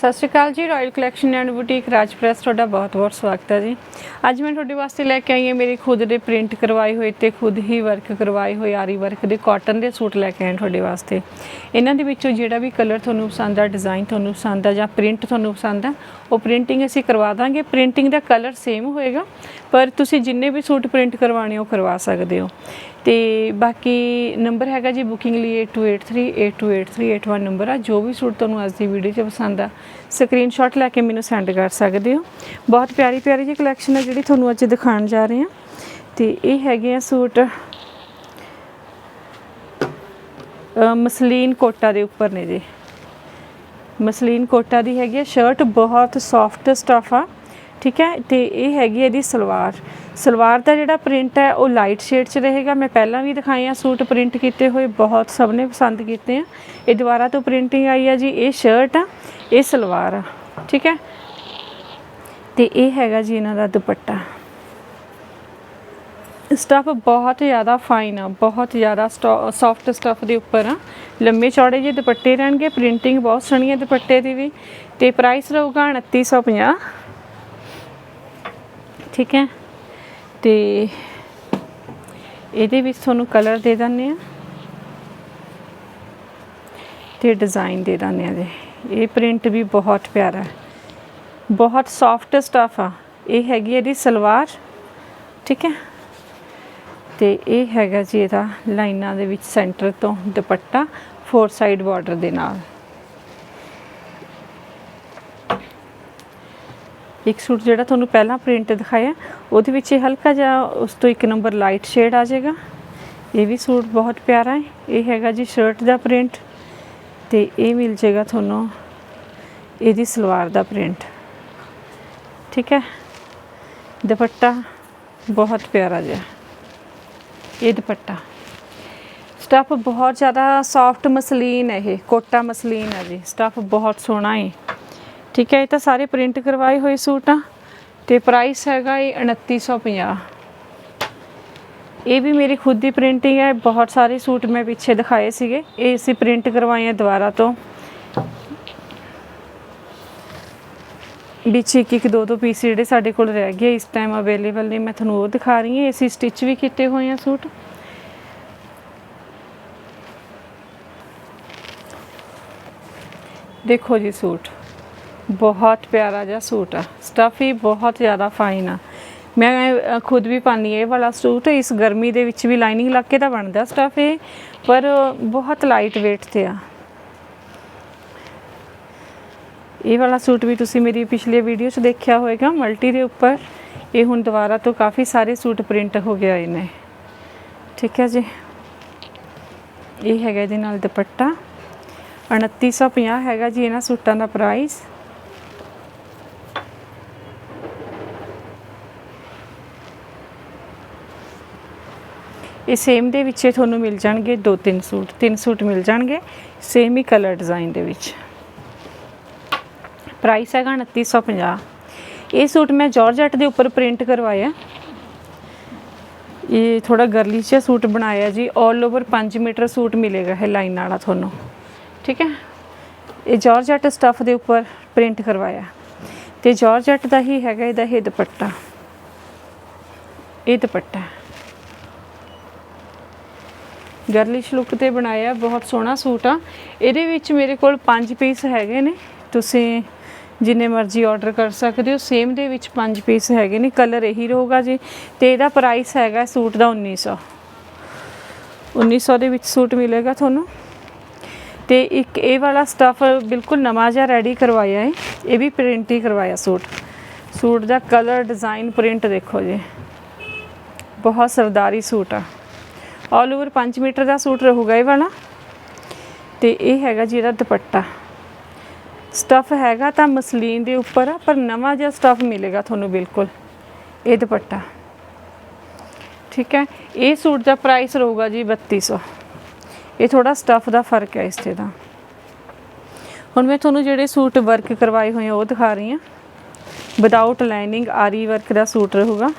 ਸਤਿ ਸ਼੍ਰੀ ਅਕਾਲ ਜੀ royal collection and boutique Raj press ਤੁਹਾਡਾ ਬਹੁਤ-ਬਹੁਤ ਸਵਾਗਤ ਹੈ ਜੀ। ਅੱਜ ਮੈਂ ਤੁਹਾਡੇ ਵਾਸਤੇ ਲੈ ਕੇ ਆਈ ਹਾਂ ਮੇਰੇ ਖੁਦ ਦੇ ਪ੍ਰਿੰਟ ਕਰਵਾਏ ਹੋਏ ਤੇ ਖੁਦ ਹੀ ਵਰਕ ਕਰਵਾਏ ਹੋਏ ਆਰੀ ਵਰਕ ਦੇ ਕਾਟਨ ਦੇ ਸੂਟ ਲੈ ਕੇ ਆਏ ਤੁਹਾਡੇ ਵਾਸਤੇ। ਇਹਨਾਂ ਦੇ ਵਿੱਚੋਂ ਜਿਹੜਾ ਵੀ ਕਲਰ ਤੁਹਾਨੂੰ ਪਸੰਦ ਆ ਡਿਜ਼ਾਈਨ ਤੁਹਾਨੂੰ ਪਸੰਦ ਆ ਜਾਂ ਪ੍ਰਿੰਟ ਤੁਹਾਨੂੰ ਪਸੰਦ ਆ, ਉਹ ਪ੍ਰਿੰਟਿੰਗ ਅਸੀਂ ਕਰਵਾ ਦਾਂਗੇ। ਪ੍ਰਿੰਟਿੰਗ ਦਾ ਕਲਰ ਸੇਮ ਹੋਏਗਾ, ਪਰ ਤੁਸੀਂ ਜਿੰਨੇ ਵੀ ਸੂਟ ਪ੍ਰਿੰਟ ਕਰਵਾਣੇ ਉਹ ਕਰਵਾ ਸਕਦੇ ਹੋ। ਤੇ ਬਾਕੀ ਨੰਬਰ ਹੈਗਾ ਜੀ ਬੁਕਿੰਗ ਲਈ 8283828381 ਨੰਬਰ ਆ। ਜੋ ਵੀ ਸੂਟ ਤੁਹਾਨੂੰ ਅੱਜ ਦੀ ਵੀਡੀਓ 'ਚ ਪਸੰਦ ਆ ਸਕਰੀਨਸ਼ਾਟ ਲੈ ਕੇ ਮੈਨੂੰ ਸੈਂਡ ਕਰ ਸਕਦੇ ਹੋ। ਬਹੁਤ ਪਿਆਰੀ ਪਿਆਰੀ ਜੀ ਕਲੈਕਸ਼ਨ ਆ ਜਿਹੜੀ ਤੁਹਾਨੂੰ ਅੱਜ ਦਿਖਾਉਣ ਜਾ ਰਹੇ ਹਾਂ ਤੇ ਇਹ ਹੈਗੇ ਆ ਸੂਟ ਮਸਲੀਨ ਕੋਟਾ ਦੇ ਉੱਪਰ ਨੇ ਜੀ। ਮਸਲੀਨ ਕੋਟਾ ਦੀ ਹੈਗੀ ਆ ਸ਼ਰਟ ਬਹੁਤ ਸੌਫਟ ਸਟਫ ਆ। ਠੀਕ ਹੈ? ਤੇ ਇਹ ਹੈਗੀ ਇਹਦੀ ਸਲਵਾਰ। ਸਲਵਾਰ ਦਾ ਜਿਹੜਾ ਪ੍ਰਿੰਟ ਹੈ, ਉਹ ਲਾਈਟ ਸ਼ੇਡ 'ਚ ਰਹੇਗਾ। ਮੈਂ ਪਹਿਲਾਂ ਵੀ ਦਿਖਾਏ ਆ, ਸੂਟ ਪ੍ਰਿੰਟ ਕੀਤੇ ਹੋਏ ਬਹੁਤ ਸਭ ਨੇ ਪਸੰਦ ਕੀਤੇ ਆ। ਇਹ ਦੁਬਾਰਾ ਤੋਂ ਪ੍ਰਿੰਟਿੰਗ ਆਈ ਆ ਜੀ, ਇਹ ਸ਼ਰਟ ਆ, ਇਹ ਸਲਵਾਰ ਆ। ਠੀਕ ਹੈ? ਤੇ ਇਹ ਹੈਗਾ ਜੀ ਇਹਨਾਂ ਦਾ ਦੁਪੱਟਾ। ਸਟਫ ਬਹੁਤ ਜ਼ਿਆਦਾ ਫਾਈਨ ਆ, ਬਹੁਤ ਜ਼ਿਆਦਾ ਸੌਫਟ ਸਟਫ ਦੇ ਉੱਪਰ ਆ। ਲੰਮੇ ਚੌੜੇ ਜਿਹੇ ਦੁਪੱਟੇ ਰਹਿਣਗੇ ਪ੍ਰਿੰਟਿੰਗ ਬਹੁਤ ਸੋਹਣੀ ਹੈ ਦੁਪੱਟੇ ਦੀ ਵੀ। ਤੇ ਪ੍ਰਾਈਸ ਰਹੂਗਾ 2950 ਠੀਕ ਹੈ? ਤੇ ਇਹਦੇ ਵਿੱਚ ਤੁਹਾਨੂੰ ਕਲਰ ਦੇ ਦਿੰਦੇ ਆ ਤੇ ਡਿਜ਼ਾਈਨ ਦੇ ਦਿੰਦੇ ਆ ਜੀ। ਇਹ ਪ੍ਰਿੰਟ ਵੀ ਬਹੁਤ ਪਿਆਰਾ ਹੈ। ਬਹੁਤ ਸੌਫਟ ਸਟਫ ਆ। ਇਹ ਹੈਗੀ ਇਹਦੀ ਸਲਵਾਰ, ਠੀਕ ਹੈ? ਤੇ ਇਹ ਹੈਗਾ ਜੀ ਇਹਦਾ ਲਾਈਨਾਂ ਦੇ ਵਿੱਚ ਸੈਂਟਰ ਤੋਂ ਦੁਪੱਟਾ ਫੋਰ ਸਾਈਡ ਬਾਰਡਰ ਦੇ ਨਾਲ। ਇੱਕ ਸੂਟ ਜਿਹੜਾ ਤੁਹਾਨੂੰ ਪਹਿਲਾਂ ਪ੍ਰਿੰਟ ਦਿਖਾਇਆ, ਉਹਦੇ ਵਿੱਚ ਇਹ ਹਲਕਾ ਜਿਹਾ ਉਸ ਤੋਂ ਇੱਕ ਨੰਬਰ ਲਾਈਟ ਸ਼ੇਡ ਆ ਜਾਏਗਾ। ਇਹ ਵੀ ਸੂਟ ਬਹੁਤ ਪਿਆਰਾ ਹੈ। ਇਹ ਹੈਗਾ ਜੀ ਸ਼ਰਟ ਦਾ ਪ੍ਰਿੰਟ ਤੇ ਇਹ ਮਿਲ ਜਾਏਗਾ ਤੁਹਾਨੂੰ ਇਹਦੀ ਸਲਵਾਰ ਦਾ ਪ੍ਰਿੰਟ ਠੀਕ ਹੈ? ਦੁਪੱਟਾ ਬਹੁਤ ਪਿਆਰਾ ਜਿਹਾ। ਇਹ ਦੁਪੱਟਾ। ਸਟਫ ਬਹੁਤ ਜ਼ਿਆਦਾ ਸੌਫਟ ਮਸਲੀਨ ਹੈ ਇਹ, ਕੋਟਾ ਮਸਲੀਨ ਹੈ ਜੀ। ਸਟਫ ਬਹੁਤ ਸੋਹਣਾ ਹੈ। ਠੀਕ ਹੈ, ਇਹ ਤਾਂ ਸਾਰੇ ਪ੍ਰਿੰਟ ਕਰਵਾਏ ਹੋਏ ਸੂਟ। ਆ ਤੇ ਪ੍ਰਾਈਸ ਹੈਗਾ ਇਹ 2950 ਇਹ ਵੀ ਮੇਰੀ ਖੁਦ ਦੀ ਪ੍ਰਿੰਟਿੰਗ ਹੈ, ਬਹੁਤ ਸਾਰੇ ਸੂਟ ਮੈਂ ਪਿੱਛੇ ਦਿਖਾਏ ਸੀਗੇ। ਇਹ ਅਸੀਂ ਪ੍ਰਿੰਟ ਕਰਵਾਏ ਆ ਦੁਬਾਰਾ ਤੋਂ। ਵਿੱਚ ਇੱਕ ਇੱਕ ਦੋ ਦੋ ਪੀਸ ਜਿਹੜੇ ਸਾਡੇ ਕੋਲ ਰਹਿ ਗਏ, ਇਸ ਟਾਈਮ ਅਵੇਲੇਬਲ ਨੇ। ਮੈਂ ਤੁਹਾਨੂੰ ਉਹ ਦਿਖਾ ਰਹੀ ਹਾਂ, ਅਸੀਂ ਸਟਿਚ ਵੀ ਕੀਤੇ ਹੋਏ ਆ ਸੂਟ। ਦੇਖੋ ਜੀ ਸੂਟ। ਬਹੁਤ ਪਿਆਰਾ ਜਿਹਾ ਸੂਟ ਆ। ਸਟਫ ਹੀ ਬਹੁਤ ਜ਼ਿਆਦਾ ਫਾਈਨ ਆ। ਮੈਂ ਖੁਦ ਵੀ ਪਾਨੀ ਇਹ ਵਾਲਾ ਸੂਟ। ਇਸ ਗਰਮੀ ਦੇ ਵਿੱਚ ਵੀ ਲਾਈਨਿੰਗ ਲੱਗ ਕੇ ਤਾਂ ਬਣਦਾ ਸਟਫ ਇਹ, ਪਰ ਬਹੁਤ ਲਾਈਟ weight ਤੇ ਆ। ਇਹ ਵਾਲਾ ਸੂਟ ਵੀ ਤੁਸੀਂ ਮੇਰੀ ਪਿਛਲੀ ਵੀਡੀਓ 'ਚ ਦੇਖਿਆ ਹੋਵੇਗਾ ਮਲਟੀ ਦੇ ਉੱਪਰ। ਇਹ ਹੁਣ ਦੁਬਾਰਾ ਤੋਂ ਕਾਫੀ ਸਾਰੇ ਸੂਟ ਪ੍ਰਿੰਟ ਹੋ ਗਿਆ ਇਹਨੇ ਠੀਕ ਹੈ ਜੀ। ਇਹ ਹੈਗਾ ਇਹਦੇ ਨਾਲ ਦੁਪੱਟਾ। 2950 ਹੈਗਾ ਜੀ ਇਹਨਾਂ ਸੂਟਾਂ ਦਾ ਪ੍ਰਾਈਸ ਇਹ ਸੇਮ ਦੇ ਵਿੱਚ ਤੁਹਾਨੂੰ ਮਿਲ ਜਾਣਗੇ ਦੋ ਤਿੰਨ ਸੂਟ ਤਿੰਨ ਸੂਟ ਮਿਲ ਜਾਣਗੇ ਸੇਮ ਹੀ ਕਲਰ ਡਿਜ਼ਾਈਨ ਦੇ ਵਿੱਚ। ਪ੍ਰਾਈਸ ਹੈਗਾ 2950 ਇਹ ਸੂਟ ਮੈਂ ਜਾਰਜਟ ਦੇ ਉੱਪਰ ਪ੍ਰਿੰਟ ਕਰਵਾਇਆ। ਇਹ ਥੋੜਾ ਗਰਲੀ ਜਿਹਾ ਸੂਟ ਬਣਾਇਆ ਜੀ 올 ਓਵਰ 5 ਮੀਟਰ ਸੂਟ ਮਿਲੇਗਾ ਇਹ ਲਾਈਨ ਵਾਲਾ ਤੁਹਾਨੂੰ। ਠੀਕ ਹੈ? ਇਹ ਜਾਰਜਟ ਸਟਫ ਦੇ ਉੱਪਰ ਪ੍ਰਿੰਟ ਕਰਵਾਇਆ। ਤੇ ਜਾਰਜਟ ਦਾ ਹੀ ਹੈਗਾ ਇਹਦਾ ਇਹ ਦੁਪੱਟਾ। ਇਹ ਦੁਪੱਟਾ। ਗਰਲਿਸ਼ ਲੁੱਕ ਤੇ ਬਣਾਇਆ ਬਹੁਤ ਸੋਹਣਾ ਸੂਟ ਆ। ਇਹਦੇ ਵਿੱਚ ਮੇਰੇ ਕੋਲ 5 ਪੀਸ ਹੈਗੇ ਨੇ। ਤੁਸੀਂ ਜਿੰਨੇ ਮਰਜ਼ੀ ਆਰਡਰ ਕਰ ਸਕਦੇ ਹੋ ਸੇਮ ਦੇ ਵਿੱਚ 5 ਪੀਸ ਹੈਗੇ ਨੇ। ਕਲਰ ਇਹੀ ਰਹੂਗਾ ਜੀ। ਤੇ ਇਹਦਾ ਪ੍ਰਾਈਸ ਹੈਗਾ ਸੂਟ ਦਾ 1900 1900 ਦੇ ਵਿੱਚ ਸੂਟ ਮਿਲੇਗਾ ਤੁਹਾਨੂੰ। ਤੇ ਇੱਕ ਇਹ ਵਾਲਾ ਸਟਫ ਬਿਲਕੁਲ ਨਵਾਂ ਜਿਹਾ ਰੈਡੀ ਕਰਵਾਇਆ ਹੈ। ਇਹ ਵੀ ਪ੍ਰਿੰਟ ਹੀ ਕਰਵਾਇਆ ਸੂਟ। ਸੂਟ ਦਾ ਕਲਰ ਡਿਜ਼ਾਈਨ ਪ੍ਰਿੰਟ ਦੇਖੋ ਜੀ। ਬਹੁਤ ਸਰਦਾਰੀ ਸੂਟ ਆ। ਆਲ ਓਵਰ 5 ਮੀਟਰ ਦਾ ਸੂਟ ਰਹੂਗਾ ਇਹ ਵਾਲਾ। ਤੇ ਇਹ ਹੈਗਾ ਜੀ ਇਹਦਾ ਦੁਪੱਟਾ। ਸਟਫ ਹੈਗਾ ਤਾਂ ਮਸਲੀਨ ਦੇ ਉੱਪਰ ਆ, ਪਰ ਨਵਾਂ ਜਿਹਾ ਸਟਫ ਮਿਲੇਗਾ ਤੁਹਾਨੂੰ ਬਿਲਕੁਲ। ਇਹ ਦੁਪੱਟਾ। ਠੀਕ ਹੈ? ਇਹ ਸੂਟ ਦਾ ਪ੍ਰਾਈਸ ਰਹੂਗਾ ਜੀ 3200 ਇਹ ਥੋੜਾ ਸਟਫ ਦਾ ਫ਼ਰਕ ਹੈ ਇਸ ਤੇ ਦਾ। ਹੁਣ ਮੈਂ ਤੁਹਾਨੂੰ ਜਿਹੜੇ ਸੂਟ ਵਰਕ ਕਰਵਾਏ ਹੋਏ ਉਹ ਦਿਖਾ ਰਹੀ ਹਾਂ। ਵਿਦਆਊਟ ਲਾਈਨਿੰਗ ਆਰੀ ਵਰਕ ਦਾ ਸੂਟ ਰਹੂਗਾ।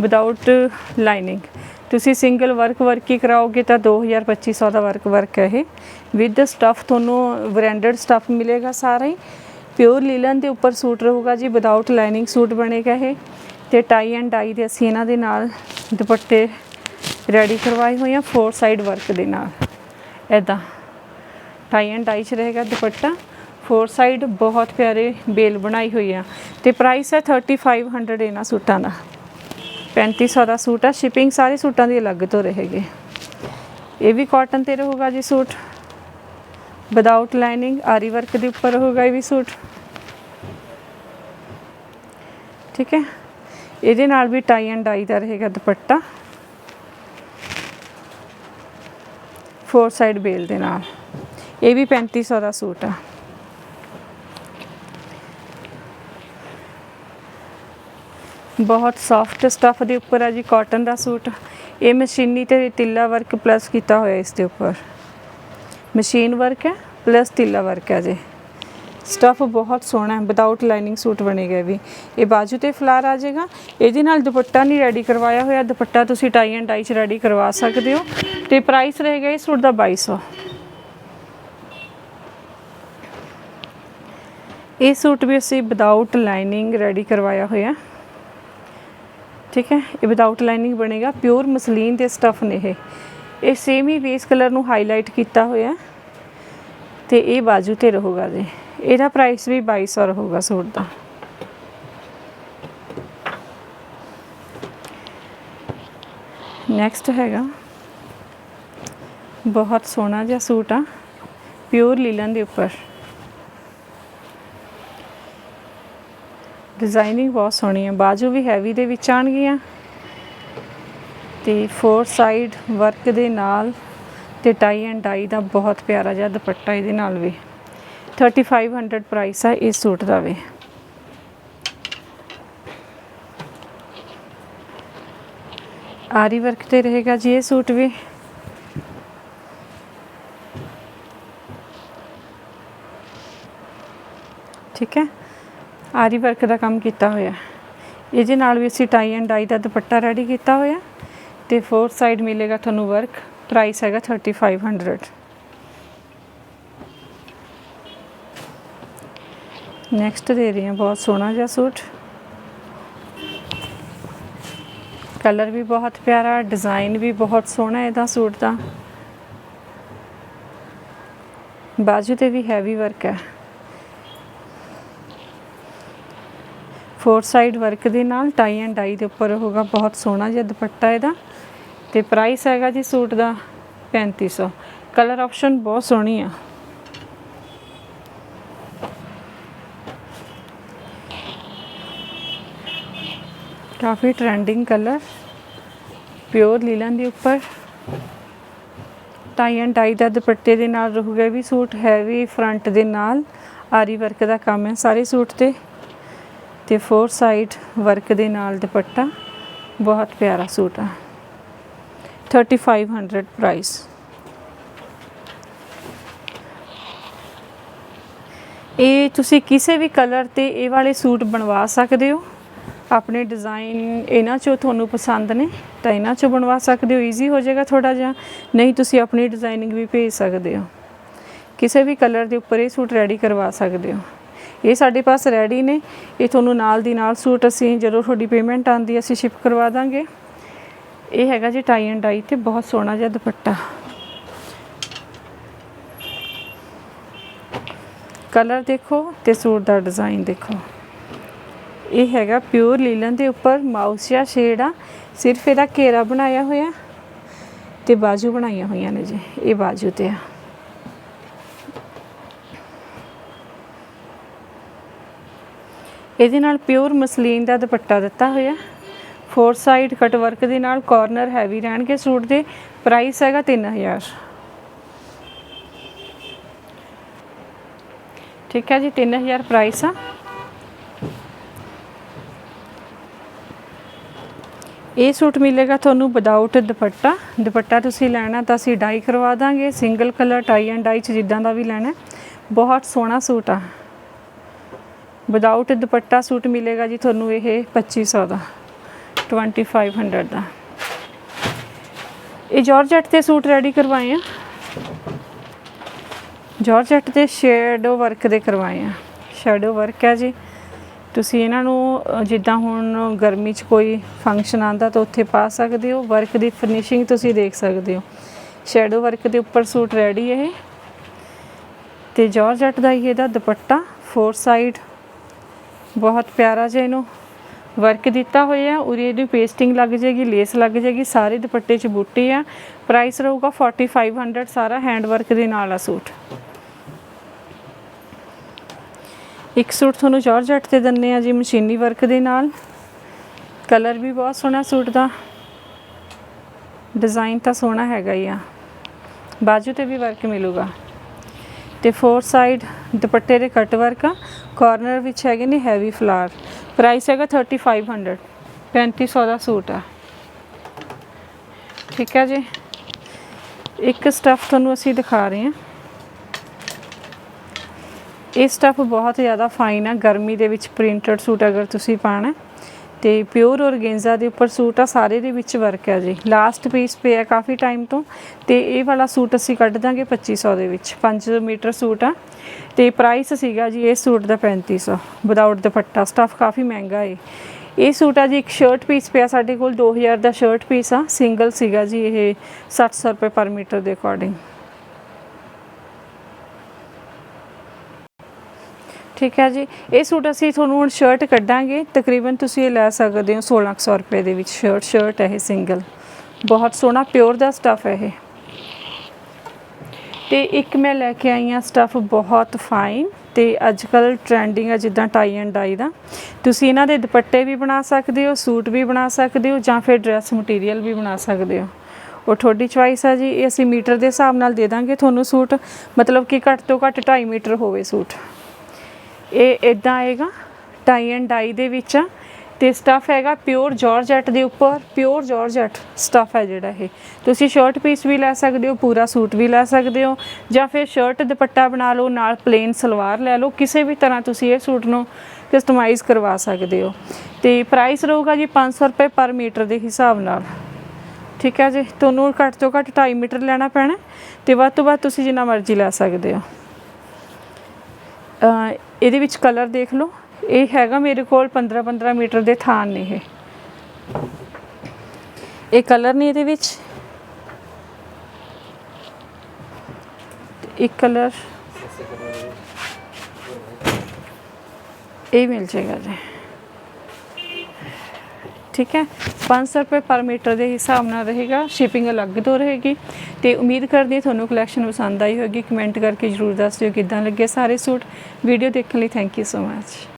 ਵਿਦਆਊਟ ਲਾਈਨਿੰਗ ਤੁਸੀਂ ਸਿੰਗਲ ਵਰਕ ਵਰਕ ਹੀ ਕਰਾਓਗੇ ਤਾਂ 2250 ਦਾ ਵਰਕ ਵਰਕ ਹੈ ਇਹ। ਵਿਦ ਸਟਫ ਤੁਹਾਨੂੰ ਬ੍ਰਾਂਡਡ ਸਟਫ ਮਿਲੇਗਾ ਸਾਰਾ ਹੀ। ਪਿਓਰ ਲੀਲਨ ਦੇ ਉੱਪਰ ਸੂਟ ਰਹੂਗਾ ਜੀ ਵਿਦਆਊਟ ਲਾਈਨਿੰਗ ਸੂਟ ਬਣੇਗਾ ਇਹ। ਤੇ ਟਾਈ ਐਂਡ ਡਾਈ ਦੇ ਅਸੀਂ ਇਹਨਾਂ ਦੇ ਨਾਲ ਦੁਪੱਟੇ ਰੈਡੀ ਕਰਵਾਏ ਹੋਏ ਆ ਫੋਰ ਸਾਈਡ ਵਰਕ ਦੇ ਨਾਲ। ਐਦਾਂ ਟਾਈ ਐਂਡ ਡਾਈ ਚ ਰਹੇਗਾ ਦੁਪੱਟਾ। ਫੋਰ ਸਾਈਡ ਬਹੁਤ ਪਿਆਰੇ ਬੇਲ ਬਣਾਈ ਹੋਈ ਆ। ਤੇ ਪ੍ਰਾਈਸ ਹੈ 3500 ਇਹਨਾਂ ਸੂਟਾਂ ਦਾ। 3500 ਦਾ ਸੂਟ ਆ। ਸ਼ਿਪਿੰਗ ਸਾਰੇ ਸੂਟਾਂ ਦੀ ਅਲੱਗ ਤੋਂ ਰਹੇਗੀ। ਇਹ ਵੀ ਕਾਟਨ ਤੇ ਰਹੂਗਾ ਜੀ suit. Without lining aari work ਦੇ ਉੱਪਰ ਰਹੂਗਾ ਇਹ ਵੀ ਸੂਟ। ਠੀਕ ਹੈ? ਇਹਦੇ ਨਾਲ ਵੀ ਟਾਈ ਐਂਡ ਡਾਈ ਦਾ ਰਹੇਗਾ ਦੁਪੱਟਾ। ਫੋਰ ਸਾਈਡ ਬੇਲ ਦੇ ਨਾਲ। ਇਹ ਵੀ 3500 ਦਾ ਸੂਟ ਆ। ਬਹੁਤ ਸੌਫਟ ਸਟਫ ਦੇ ਉੱਪਰ ਆ ਜੀ ਕਾਟਨ ਦਾ ਸੂਟ। ਇਹ ਮਸ਼ੀਨੀ ਤੇ ਤਿੱਲਾ ਵਰਕ ਪਲੱਸ ਕੀਤਾ ਹੋਇਆ ਇਸ ਦੇ ਉੱਪਰ। ਮਸ਼ੀਨ ਵਰਕ ਹੈ ਪਲੱਸ ਤਿੱਲਾ ਵਰਕ ਹੈ ਜੀ। ਸਟਫ ਬਹੁਤ ਸੋਹਣਾ ਹੈ ਵਿਦਆਊਟ ਲਾਈਨਿੰਗ ਸੂਟ ਬਣੇਗਾ ਵੀ। ਇਹ ਬਾਜੂ ਤੇ ਫਲਾਰ ਆ ਜਾਏਗਾ। ਇਹਦੇ ਨਾਲ ਦੁਪੱਟਾ ਨਹੀਂ ਰੈਡੀ ਕਰਵਾਇਆ ਹੋਇਆ। ਦੁਪੱਟਾ ਤੁਸੀਂ ਟਾਈ ਐਂਡ ਡਾਈ ਚ ਰੈਡੀ ਕਰਵਾ ਸਕਦੇ ਹੋ। ਤੇ ਪ੍ਰਾਈਸ ਰਹੇਗਾ ਇਸ ਸੂਟ ਦਾ 2200 ਇਹ ਸੂਟ ਵੀ ਅਸੀਂ ਵਿਦਆਊਟ ਲਾਈਨਿੰਗ ਰੈਡੀ ਕਰਵਾਇਆ ਹੋਇਆ। ਠੀਕ ਹੈ? ਇਹ ਵਿਦਆਊਟ ਲਾਈਨਿੰਗ ਬਣੇਗਾ ਪਿਓਰ ਮਸਲੀਨ ਦੇ ਸਟਫ ਨੇ ਇਹ। ਇਹ ਸੇਮ ਹੀ ਬੇਸ ਕਲਰ ਨੂੰ ਹਾਈਲਾਈਟ ਕੀਤਾ ਹੋਇਆ ਤੇ ਇਹ ਬਾਜੂ ਤੇ ਰਹੂਗਾ ਜੀ। ਇਹਦਾ ਪ੍ਰਾਈਸ ਵੀ 2200 ਰਹੂਗਾ ਸੂਟ ਦਾ। ਨੈਕਸਟ ਹੈਗਾ। ਬਹੁਤ ਸੋਹਣਾ ਜਿਹਾ ਸੂਟ ਆ। ਪਿਓਰ ਲੀਲਨ ਦੇ ਉੱਪਰ। ਡਿਜ਼ਾਈਨਿੰਗ ਬਹੁਤ ਸੋਹਣੀ ਹੈ ਬਾਜੂ ਵੀ ਹੈਵੀ ਦੇ ਵਿੱਚ ਆਣਗੀਆਂ ਤੇ ਫੋਰ ਸਾਈਡ ਵਰਕ ਦੇ ਨਾਲ ਤੇ ਟਾਈ ਐਂਡ ਡਾਈ ਦਾ ਬਹੁਤ ਪਿਆਰਾ ਜਿਹਾ ਦੁਪੱਟਾ ਇਹਦੇ ਨਾਲ ਵੀ। 3500 ਪ੍ਰਾਈਸ ਹੈ ਇਸ ਸੂਟ ਦਾ ਵੀ। ਆਰੀ ਵਰਕ ਤੇ ਰਹੇਗਾ ਜੀ ਇਹ ਸੂਟ ਵੀ। ਠੀਕ ਹੈ? ਆਰੀ ਵਰਕ ਦਾ ਕੰਮ ਕੀਤਾ ਹੋਇਆ। ਇਹਦੇ ਨਾਲ ਵੀ ਅਸੀਂ ਟਾਈ ਐਂਡ ਡਾਈ ਦਾ ਦੁਪੱਟਾ ਰੈਡੀ ਕੀਤਾ ਹੋਇਆ ਤੇ ਫੋਰ ਸਾਈਡ ਮਿਲੇਗਾ ਤੁਹਾਨੂੰ ਵਰਕ ਪ੍ਰਾਈਸ ਹੈਗਾ 3500 ਨੈਕਸਟ ਦੇ ਰਹੀ ਹਾਂ, ਬਹੁਤ ਸੋਹਣਾ ਜਿਹਾ ਸੂਟ। ਕਲਰ ਵੀ ਬਹੁਤ ਪਿਆਰਾ ਡਿਜ਼ਾਈਨ ਵੀ ਬਹੁਤ ਸੋਹਣਾ ਇਹਦਾ ਸੂਟ ਦਾ। ਬਾਜੂ ਤੇ ਵੀ ਹੈਵੀ ਵਰਕ ਹੈ। ਫੋਰ ਸਾਈਡ ਵਰਕ ਦੇ ਨਾਲ ਟਾਈ ਐਂਡ ਡਾਈ ਦੇ ਉੱਪਰ ਹੋਗਾ ਬਹੁਤ ਸੋਹਣਾ ਜਿਹਾ ਦੁਪੱਟਾ ਇਹਦਾ। ਤੇ ਪ੍ਰਾਈਸ ਹੈਗਾ ਜੀ ਸੂਟ ਦਾ 3500 ਕਲਰ ਆਪਸ਼ਨ ਬਹੁਤ ਸੋਹਣੀ ਆ। ਕਾਫੀ ਟ੍ਰੈਂਡਿੰਗ ਕਲਰ, ਪਿਓਰ ਲੀਲਨ ਦੇ ਉੱਪਰ। ਟਾਈ ਐਂਡ ਡਾਈ ਦਾ ਦੁਪੱਟੇ ਦੇ ਨਾਲ ਰਹੂਗਾ ਇਹ ਵੀ ਸੂਟ, ਹੈਵੀ ਫਰੰਟ ਦੇ ਨਾਲ। ਆਰੀ ਵਰਕ ਦਾ ਕੰਮ ਹੈ ਸਾਰੇ ਸੂਟ ਤੇ। ਤੇ ਫੋਰ ਸਾਈਡ ਵਰਕ ਦੇ ਨਾਲ ਦੁਪੱਟਾ, ਬਹੁਤ ਪਿਆਰਾ ਸੂਟ ਆ। 3500 ਪ੍ਰਾਈਸ ਇਹ ਤੁਸੀਂ ਕਿਸੇ ਵੀ ਕਲਰ ਤੇ ਇਹ ਵਾਲੇ ਸੂਟ ਬਣਵਾ ਸਕਦੇ ਹੋ। ਆਪਣੇ ਡਿਜ਼ਾਈਨ ਇਹਨਾਂ ਚੋਂ ਤੁਹਾਨੂੰ ਪਸੰਦ ਨੇ, ਤਾਂ ਇਹਨਾਂ ਚੋਂ ਬਣਵਾ ਸਕਦੇ ਹੋ। ਈਜ਼ੀ ਹੋ ਜਾਏਗਾ ਥੋੜਾ ਜਿਹਾ, ਨਹੀਂ ਤੁਸੀਂ ਆਪਣੀ ਡਿਜ਼ਾਈਨਿੰਗ ਵੀ ਭੇਜ ਸਕਦੇ ਹੋ। ਕਿਸੇ ਵੀ ਕਲਰ ਦੇ ਉੱਪਰ ਇਹ ਸੂਟ ਰੈਡੀ ਕਰਵਾ ਸਕਦੇ ਹੋ। ਇਹ ਸਾਡੇ ਪਾਸ ਰੈਡੀ ਨੇ। ਇਹ ਤੁਹਾਨੂੰ ਨਾਲ ਦੀ ਨਾਲ ਸੂਟ ਅਸੀਂ ਜਦੋਂ ਤੁਹਾਡੀ ਪੇਮੈਂਟ ਆਂਦੀ ਅਸੀਂ ਸ਼ਿਪ ਕਰਵਾ ਦਾਂਗੇ। ਇਹ ਹੈਗਾ ਜੀ ਟਾਈ ਐਂਡ ਡਾਈ ਤੇ ਬਹੁਤ ਸੋਹਣਾ ਜਿਹਾ ਦੁਪੱਟਾ। ਕਲਰ ਦੇਖੋ ਤੇ ਸੂਟ ਦਾ ਡਿਜ਼ਾਈਨ ਦੇਖੋ। ਇਹ ਹੈਗਾ ਪਿਓਰ ਲੀਲਨ ਦੇ ਉੱਪਰ ਮਾਊਸੀਆ ਸ਼ੇਡ ਆ। ਸਿਰਫ ਇਹਦਾ ਘੇਰਾ ਬਣਾਇਆ ਹੋਇਆ ਤੇ ਬਾਜੂ ਬਣਾਈਆਂ ਹੋਈਆਂ ਨੇ ਜੀ। ਇਹ ਬਾਜੂ ਤੇ ਆ। ਇਹਦੇ ਨਾਲ ਪਿਓਰ ਮਸਲੀਨ ਦਾ ਦੁਪੱਟਾ ਦਿੱਤਾ ਹੋਇਆ। ਫੋਰ ਸਾਈਡ ਕਟ ਵਰਕ ਦੇ ਨਾਲ ਕਾਰਨਰ ਹੈਵੀ ਰਹਿਣਗੇ ਸੂਟ ਦੇ। ਪ੍ਰਾਈਸ ਹੈਗਾ 3000 ਠੀਕ ਹੈ ਜੀ 3000 ਪ੍ਰਾਈਸ ਆ। ਇਹ ਸੂਟ ਮਿਲੇਗਾ ਤੁਹਾਨੂੰ ਵਿਦਆਊਟ ਦੁਪੱਟਾ। ਦੁਪੱਟਾ ਤੁਸੀਂ ਲੈਣਾ ਤਾਂ ਅਸੀਂ ਡਾਈ ਕਰਵਾ ਦਾਂਗੇ। Single colour tie and dye ਚ ਜਿੱਦਾਂ ਦਾ ਵੀ ਲੈਣਾ ਬਹੁਤ ਸੋਹਣਾ ਸੂਟ ਆ। ਵਿਦਆਊਟ ਦੁਪੱਟਾ ਸੂਟ ਮਿਲੇਗਾ ਜੀ ਤੁਹਾਨੂੰ ਇਹ 2500 ਦਾ 2500 ਦਾ। ਇਹ ਜਾਰਜਟ ਤੇ ਸੂਟ ਰੈਡੀ ਕਰਵਾਏ ਆ। ਜਾਰਜਟ ਤੇ ਸ਼ੈਡੋ ਵਰਕ ਦੇ ਕਰਵਾਏ ਆ। ਸ਼ੈਡੋ ਵਰਕ ਹੈ ਜੀ। ਤੁਸੀਂ ਇਹਨਾਂ ਨੂੰ ਜਿੱਦਾਂ ਹੁਣ ਗਰਮੀ 'ਚ ਕੋਈ ਫੰਕਸ਼ਨ ਆਂਦਾ ਤਾਂ ਉੱਥੇ ਪਾ ਸਕਦੇ ਹੋ। ਵਰਕ ਦੀ ਫਿਨਿਸ਼ਿੰਗ ਤੁਸੀਂ ਦੇਖ ਸਕਦੇ ਹੋ। ਸ਼ੈਡੋ ਵਰਕ ਦੇ ਉੱਪਰ ਸੂਟ ਰੈਡੀ ਹੈ ਇਹ। ਤੇ ਜਾਰਜਟ ਦਾ ਹੀ ਇਹਦਾ ਦੁਪੱਟਾ ਫੋਰ ਸਾਈਡ ਬਹੁਤ ਪਿਆਰਾ ਜਿਹਾ ਇਹਨੂੰ ਵਰਕ ਦਿੱਤਾ ਹੋਇਆ ਉਰੇ ਇਹਦੀ ਪੇਸਟਿੰਗ ਲੱਗ ਜਾਏਗੀ ਲੇਸ ਲੱਗ ਜਾਏਗੀ, ਸਾਰੇ ਦੁਪੱਟੇ 'ਚ ਬੂਟੀ ਆ। ਪ੍ਰਾਈਸ ਰਹੂਗਾ 4500 ਸਾਰਾ ਹੈਂਡ ਵਰਕ ਦੇ ਨਾਲ ਆ ਸੂਟ। ਇੱਕ ਸੂਟ ਤੁਹਾਨੂੰ ਜਾਰਜਟ ਤੇ ਦਿੰਨੇ ਆ ਜੀ, ਮਸ਼ੀਨੀ ਵਰਕ ਦੇ ਨਾਲ। ਕਲਰ ਵੀ ਬਹੁਤ ਸੋਹਣਾ ਸੂਟ ਦਾ। ਡਿਜ਼ਾਈਨ ਤਾਂ ਸੋਹਣਾ ਹੈਗਾ ਹੀ ਆ। ਬਾਜੂ ਤੇ ਵੀ ਵਰਕ ਮਿਲੂਗਾ। ਤੇ ਫੋਰ ਸਾਈਡ ਦੁਪੱਟੇ ਦੇ ਕਟ ਵਰਕ ਆ ਕਾਰਨਰ ਵਿੱਚ ਹੈਗੇ ਨੇ ਹੈਵੀ ਫਲਾਰ ਪ੍ਰਾਈਸ ਹੈਗਾ 3500 3500 ਦਾ ਸੂਟ ਆ। ਠੀਕ ਹੈ ਜੀ। ਇੱਕ ਸਟਫ ਤੁਹਾਨੂੰ ਅਸੀਂ ਦਿਖਾ ਰਹੇ ਹਾਂ। ਇਹ ਸਟਫ ਬਹੁਤ ਜ਼ਿਆਦਾ ਫਾਈਨ ਆ। ਗਰਮੀ ਦੇ ਵਿੱਚ ਪ੍ਰਿੰਟਡ ਸੂਟ ਅਗਰ ਤੁਸੀਂ ਪਾਣਾ ਤੇ ਪਿਓਰ ਔਰਗੇਂਜ਼ਾ ਦੇ ਉੱਪਰ ਸੂਟ ਆ, ਸਾਰੇ ਦੇ ਵਿੱਚ ਵਰਕ ਹੈ ਜੀ। ਲਾਸਟ ਪੀਸ ਪਿਆ ਕਾਫੀ ਟਾਈਮ ਤੋਂ ਤੇ ਇਹ ਵਾਲਾ ਸੂਟ ਅਸੀਂ ਕੱਢ ਦਾਂਗੇ 2500 ਦੇ ਵਿੱਚ 5 ਮੀਟਰ ਸੂਟ ਆ। ਤੇ ਪ੍ਰਾਈਸ ਸੀਗਾ ਜੀ ਇਹ ਸੂਟ ਦਾ 3500 ਵਿਦਆਊਟ ਦੁਪੱਟਾ ਸਟਫ ਕਾਫੀ ਮਹਿੰਗਾ ਏ। ਇਹ ਸੂਟ ਆ ਜੀ, ਇੱਕ ਸ਼ਰਟ ਪੀਸ ਪਿਆ ਸਾਡੇ ਕੋਲ 2000 ਦਾ ਸ਼ਰਟ ਪੀਸ ਆ। ਸਿੰਗਲ ਸੀਗਾ ਜੀ ਇਹ 700 ਰੁਪਏ ਪਰ ਮੀਟਰ ਦੇ ਅਕੋਰਡਿੰਗ ਠੀਕ ਹੈ ਜੀ। ਇਹ ਸੂਟ ਅਸੀਂ ਤੁਹਾਨੂੰ ਹੁਣ ਸ਼ਰਟ ਕੱਢਾਂਗੇ। ਤਕਰੀਬਨ ਤੁਸੀਂ ਇਹ ਲੈ ਸਕਦੇ ਹੋ 1600 ਰੁਪਏ ਦੇ ਵਿੱਚ। ਸ਼ਰਟ ਸ਼ਰਟ ਹੈ ਇਹ ਸਿੰਗਲ ਬਹੁਤ ਸੋਹਣਾ ਪਿਓਰ ਦਾ ਸਟਫ ਹੈ ਇਹ। ਤੇ ਇੱਕ ਮੈਂ ਲੈ ਕੇ ਆਈ ਹਾਂ ਸਟਫ ਬਹੁਤ ਫਾਈਨ ਤੇ ਅੱਜ ਕੱਲ ਟ੍ਰੈਂਡਿੰਗ ਆ ਜਿੱਦਾਂ ਟਾਈ ਐਂਡ ਡਾਈ ਦਾ। ਤੁਸੀਂ ਇਹਨਾਂ ਦੇ ਦੁਪੱਟੇ ਵੀ ਬਣਾ ਸਕਦੇ ਹੋ, ਸੂਟ ਵੀ ਬਣਾ ਸਕਦੇ ਹੋ ਜਾਂ ਫਿਰ ਡਰੈਸ ਮਟੀਰੀਅਲ ਵੀ ਬਣਾ ਸਕਦੇ ਹੋ। ਉਹ ਤੁਹਾਡੀ ਚੁਆਇਸ ਆ ਜੀ। ਇਹ ਅਸੀਂ ਮੀਟਰ ਦੇ ਹਿਸਾਬ ਨਾਲ ਦੇ ਦਾਂਗੇ ਤੁਹਾਨੂੰ ਸੂਟ। ਮਤਲਬ ਕਿ ਘੱਟ ਤੋਂ ਘੱਟ 2.5 ਮੀਟਰ ਹੋਵੇ ਸੂਟ। ਇਹ ਇਦਾਂ ਆਏਗਾ ਟਾਈ ਐਂਡ ਡਾਈ ਦੇ ਵਿੱਚ ਆ, ਤੇ ਸਟਫ ਹੈਗਾ ਪਿਓਰ ਜਾਰਜਟ ਦੇ ਉੱਪਰ ਪਿਓਰ ਜਾਰਜਟ ਸਟਫ ਹੈ ਜਿਹੜਾ ਇਹ। ਤੁਸੀਂ ਸ਼ਰਟ ਪੀਸ ਵੀ ਲੈ ਸਕਦੇ ਹੋ, ਪੂਰਾ ਸੂਟ ਵੀ ਲੈ ਸਕਦੇ ਹੋ, ਜਾਂ ਫਿਰ ਸ਼ਰਟ ਦੁਪੱਟਾ ਬਣਾ ਲਓ, ਨਾਲ ਪਲੇਨ ਸਲਵਾਰ ਲੈ ਲਓ, ਕਿਸੇ ਵੀ ਤਰ੍ਹਾਂ ਤੁਸੀਂ ਇਹ ਸੂਟ ਨੂੰ ਕਸਟਮਾਈਜ਼ ਕਰਵਾ ਸਕਦੇ ਹੋ। ਤੇ ਪ੍ਰਾਈਸ ਰਹੂਗਾ ਜੀ 500 ਰੁਪਏ ਪਰ ਮੀਟਰ ਦੇ ਹਿਸਾਬ ਨਾਲ। ਠੀਕ ਹੈ ਜੀ? ਤੁਹਾਨੂੰ ਘੱਟ ਤੋਂ ਘੱਟ 2.5 ਮੀਟਰ ਲੈਣਾ ਪੈਣਾ, ਤੇ ਵੱਧ ਤੋਂ ਵੱਧ ਤੁਸੀਂ ਜਿੰਨਾ ਮਰਜ਼ੀ ਲੈ ਸਕਦੇ ਹੋ। ਇਹਦੇ ਵਿੱਚ ਕਲਰ ਦੇਖ ਲਓ। ਇਹ ਹੈਗਾ ਮੇਰੇ ਕੋਲ 15 15 ਮੀਟਰ ਦੇ ਥਾਨ ਨੇ ਇਹ। ਇਹ ਕਲਰ ਨੇ ਇਹਦੇ ਵਿੱਚ। ਇੱਕ ਕਲਰ ਇਹ ਮਿਲ ਜਾਏਗਾ ਜੀ। ਠੀਕ ਹੈ? 500 ਰੁਪਏ ਪਰ ਮੀਟਰ ਦੇ ਹਿਸਾਬ ਨਾਲ ਰਹੇਗਾ, ਸ਼ਿਪਿੰਗ ਅਲੱਗ ਤੋਂ ਰਹੇਗੀ। ਤੇ ਉਮੀਦ ਕਰਦੀ ਤੁਹਾਨੂੰ ਕਲੈਕਸ਼ਨ ਪਸੰਦ ਆਈ ਹੋਵੇਗੀ ਕਮੈਂਟ ਕਰਕੇ ਜਰੂਰ ਦੱਸ ਦਿਓ ਕਿੱਦਾਂ ਲੱਗੇ ਸਾਰੇ ਸੂਟ। ਵੀਡੀਓ ਦੇਖਣ ਲਈ ਥੈਂਕ ਯੂ ਸੋ ਮੱਚ